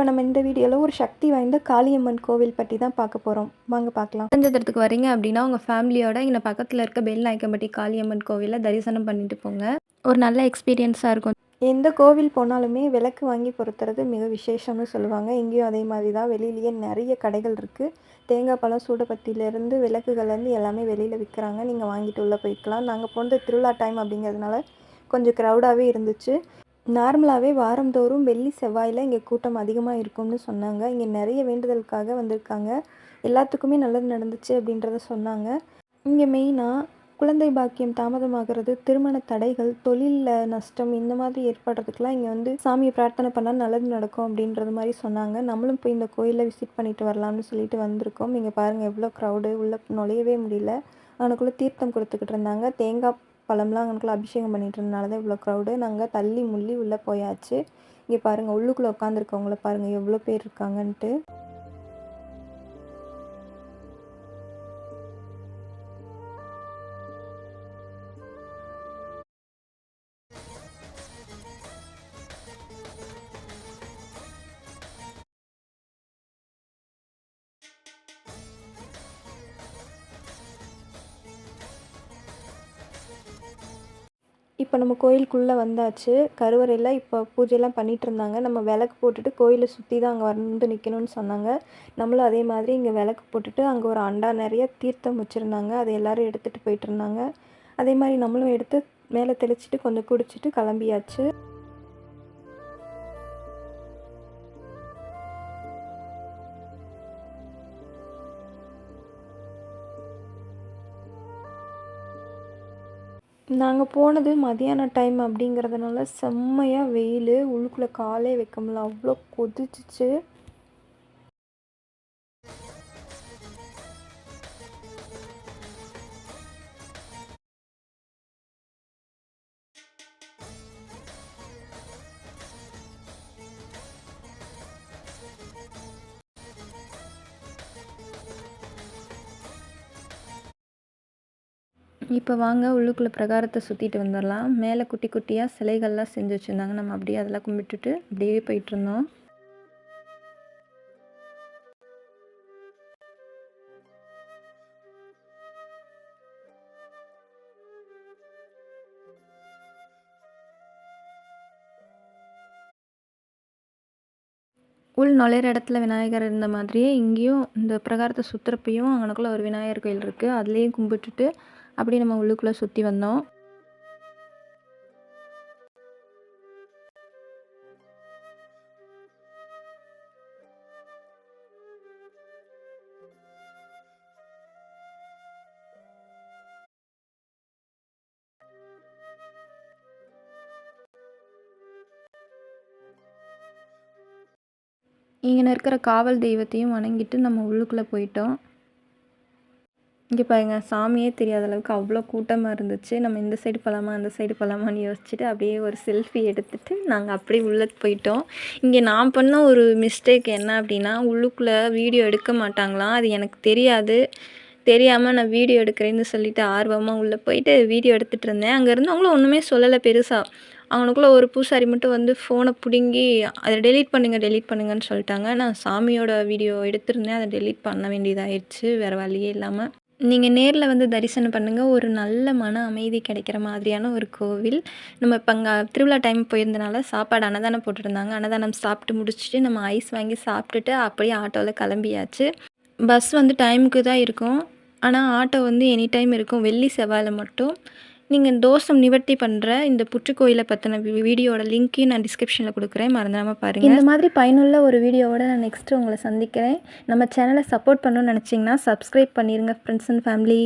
இப்போ நம்ம இந்த வீடியோவில் ஒரு சக்தி வாய்ந்த காளியம்மன் கோவில் பற்றி தான் பார்க்க போகிறோம் வாங்க பார்க்கலாம். தஞ்சத்திரத்துக்கு வரீங்க அப்படின்னா உங்கள் ஃபேமிலியோட இங்கே பக்கத்தில் இருக்க பெல் நாயக்கம்பட்டி காளியம்மன் கோவிலில் தரிசனம் பண்ணிட்டு போங்க. ஒரு நல்ல எக்ஸ்பீரியன்ஸாக இருக்கும். எந்த கோவில் போனாலுமே விளக்கு வாங்கி பொருத்துறது மிக விசேஷம்னு சொல்லுவாங்க. இங்கேயும் அதே மாதிரி தான் வெளியிலேயே நிறைய கடைகள் இருக்குது தேங்காய் பழம் சூடப்பத்திலேருந்து விளக்குகள்லேருந்து எல்லாமே வெளியில் விற்கிறாங்க நீங்கள் வாங்கிட்டு உள்ளே போய்க்கலாம். நாங்கள் போனது திருவிழா டைம் அப்படிங்கிறதுனால கொஞ்சம் க்ரௌடாகவே இருந்துச்சு. நார்மலாகவே வாரந்தோறும் வெள்ளி செவ்வாயில் இங்கே கூட்டம் அதிகமாக இருக்கும்னு சொன்னாங்க. இங்கே நிறைய வேண்டுதலுக்காக வந்திருக்காங்க. எல்லாத்துக்குமே நல்லது நடந்துச்சு அப்படின்றத சொன்னாங்க. இங்கே மெயினாக குழந்தை பாக்கியம் தாமதமாகிறது திருமண தடைகள் தொழிலில் நஷ்டம் இந்த மாதிரி ஏற்படுறதுக்கெலாம் இங்கே வந்து சாமியை பிரார்த்தனை பண்ணால் நல்லது நடக்கும் அப்படின்றது மாதிரி சொன்னாங்க. நம்மளும் போய் இந்த கோயிலில் விசிட் பண்ணிட்டு வரலாம்னு சொல்லிட்டு வந்திருக்கோம். இங்கே பாருங்கள் எவ்வளோ க்ரௌடு உள்ளே நுழையவே முடியல. அவனுக்குள்ளே தீர்த்தம் கொடுத்துக்கிட்டு இருந்தாங்க. தேங்காய் பழம்லாம் அவனுக்குள்ள அபிஷேகம் பண்ணிட்டு இருந்தனால தான் இவ்வளோ க்ரௌடு நாங்கள் தள்ளி முள்ளி உள்ளே போயாச்சு. இங்கே பாருங்கள் உள்ளுக்குள்ளே உட்காந்துருக்கவங்கள பாருங்கள் எவ்வளோ பேர் இருக்காங்கன்ட்டு. இப்போ நம்ம கோயிலுக்குள்ளே வந்தாச்சு. கருவறையில் இப்போ பூஜையெல்லாம் பண்ணிகிட்டு இருந்தாங்க நம்ம விளக்கு போட்டுட்டு கோயிலை சுற்றி தான் அங்கே வந்து நிற்கணும்னு சொன்னாங்க. நம்மளும் அதே மாதிரி இங்கே விளக்கு போட்டுட்டு அங்கே ஒரு அண்டா நிறைய தீர்த்தம் வச்சுருந்தாங்க. அதை எல்லோரும் எடுத்துகிட்டு போயிட்டு இருந்தாங்க அதே மாதிரி நம்மளும் எடுத்து மேலே தெளிச்சிட்டு கொஞ்சம் குடிச்சிட்டு கிளம்பியாச்சு. நாங்கள் போனது மதியான டைம் அப்படிங்கிறதுனால செம்மையாக வெயில் உள்ளுக்குள்ளே காலே வைக்க முடியல. அவ்வளோ கொதிச்சிச்சு. இப்போ வாங்க உள்ளுக்குள்ளே பிரகாரத்தை சுற்றிட்டு வந்துடலாம் மேலே குட்டி குட்டியாக சிலைகள்லாம் செஞ்சு வச்சுருந்தாங்க. நம்ம அப்படியே அதெல்லாம் கும்பிட்டுட்டு அப்படியே போயிட்டு இருந்தோம். உள் நுழையிற இடத்துல விநாயகர் இருந்த மாதிரியே இங்கேயும் இந்த பிரகாரத்தை சுற்றுறப்பையும் அங்கனக்குள்ளே ஒரு விநாயகர் கோயில் இருக்குது அதுலேயும் கும்பிட்டுட்டு அப்படி நம்ம உள்ளுக்குள்ளே சுற்றி வந்தோம். இங்கே இருக்கிற காவல் தெய்வத்தையும் வணங்கிட்டு நம்ம உள்ளுக்குள்ளே போயிட்டோம். இங்கே பாருங்க சாமியே தெரியாத அளவுக்கு அவ்வளோ கூட்டமாக இருந்துச்சு. நம்ம இந்த சைடு போகலாமா அந்த சைடு போகலாமான்னு யோசிச்சுட்டு அப்படியே ஒரு செல்ஃபி எடுத்துட்டு நாங்கள் அப்படியே உள்ளே போயிட்டோம். இங்கே நான் பண்ண ஒரு மிஸ்டேக் என்ன அப்படின்னா உள்ளுக்குள்ளே வீடியோ எடுக்க மாட்டாங்களாம். அது எனக்கு தெரியாது. தெரியாமல் நான் வீடியோ எடுக்கிறேன்னு சொல்லிட்டு ஆர்வமாக உள்ளே போயிட்டு வீடியோ எடுத்துகிட்டு இருந்தேன். அங்கே இருந்தவங்களும் ஒன்றுமே சொல்லலை பெருசாக அவனுக்குள்ளே ஒரு பூசாரி மட்டும் வந்து ஃபோனை பிடுங்கி அதை டெலீட் பண்ணுங்கள் டெலீட் பண்ணுங்கன்னு சொல்லிட்டாங்க. நான் சாமியோட வீடியோ எடுத்திருந்தேன். அதை டெலீட் பண்ண வேண்டியதாகிடுச்சு வேறு வழியே இல்லாமல் நீங்கள் நேரில் வந்து தரிசனம் பண்ணுங்கள் ஒரு நல்ல மன அமைதி கிடைக்கிற மாதிரியான ஒரு கோவில். நம்ம இப்போ அங்கே திருவிழா டைம் போயிருந்தனால சாப்பாடு அன்னதானம் போட்டுருந்தாங்க. அன்னதானம் சாப்பிட்டு முடிச்சுட்டு நம்ம ஐஸ் வாங்கி சாப்பிட்டுட்டு அப்படியே ஆட்டோவில் கிளம்பியாச்சு. பஸ் வந்து டைமுக்கு தான் இருக்கும். ஆனால் ஆட்டோ வந்து எனி டைம் இருக்கும். வெள்ளி செவ்வாயில் மட்டும். நீங்கள் தோஷம் நிவர்த்தி பண்ணுற இந்த புற்றுக்கோயிலை பற்றின வீடியோட லிங்க்கையும் நான் டிஸ்கிரிப்ஷனில் கொடுக்குறேன். மறந்துடாமல் பாருங்கள் இந்த மாதிரி பயனுள்ள ஒரு வீடியோவோட நான் நெக்ஸ்ட்டு உங்களை சந்திக்கிறேன். நம்ம சேனலை சப்போர்ட் பண்ணணும்னு நினச்சிங்கன்னா சப்ஸ்கிரைப் பண்ணிடுங்க ஃப்ரெண்ட்ஸ் அண்ட் ஃபேமிலி.